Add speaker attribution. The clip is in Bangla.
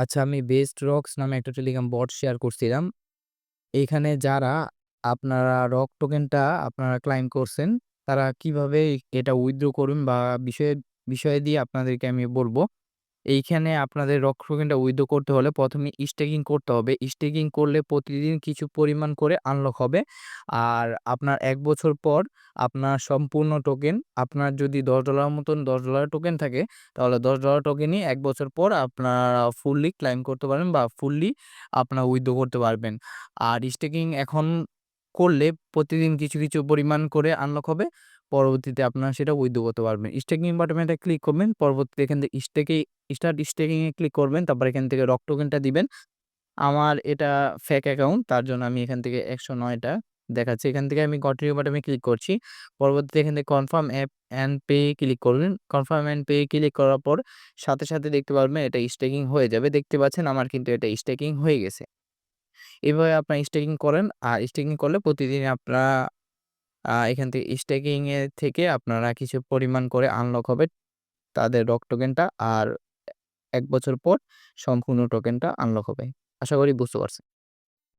Speaker 1: আচ্ছা আমি বেস্ট রক্স নামে একটা টেলিগ্রাম বট শেয়ার করছিলাম। এখানে যারা আপনারা রক টোকেনটা আপনারা ক্লাইম করছেন, তারা কীভাবে এটা উইথড্র করুন বা বিষয়ে বিষয়ে দিয়ে আপনাদেরকে আমি বলব। এইখানে আপনাদের রক টোকেনটা উইথড্র করতে হলে ১ম এ স্টেকিং করতে হবে। স্টেকিং করলে প্রতিদিন কিছু পরিমাণ করে আনলক হবে। আর আপনার এক বছর পর আপনার সম্পূর্ণ টোকেন আপনার যদি $১০ মতন $১০ টোকেন থাকে, তাহলে $১০ টোকেনই এক বছর পর আপনারা ফুললি ক্লাইম করতে পারবেন বা ফুললি আপনার উইথড্র করতে পারবেন। আর স্টেকিং এখন করলে প্রতিদিন কিছু, কিছু পরিমাণ করে আনলক হবে। পরবর্তীতে আপনারা সেটা উইথড্র করতে পারবেন। স্টেকিং বাটনে এটা ক্লিক করবেন। পরবর্তীতে এখান থেকে স্টেকে স্টার্ট স্টেকিংয়ে ক্লিক করবেন। তারপর এখান থেকে রক টোকেনটা দিবেন। আমার এটা ফেক অ্যাকাউন্ট তার জন্য আমি এখান থেকে একশো নয়টা দেখাচ্ছে। এখান থেকে আমি কন্টিনিউ বাটনে ক্লিক করছি। পরবর্তীতে এখান থেকে confirm app and pay click করবেন। কনফার্ম অ্যান্ড পে ক্লিক করার পর সাথে, সাথে দেখতে পারবেন এটা স্টেকিং হয়ে যাবে। দেখতে পাচ্ছেন আমার কিন্তু এটা স্টেকিং হয়ে গেছে। এভাবে আপনারা স্টেকিং করেন। আর স্টেকিং করলে প্রতিদিন আপনারা এখান থেকে স্টেকিং এ থেকে আপনারা কিছু পরিমাণ করে আনলক হবে তাদের রক টোকেনটা। আর এক বছর পর সম্পূর্ণ টোকেনটা আনলক হবে। আশা করি বুঝতে পারছেন।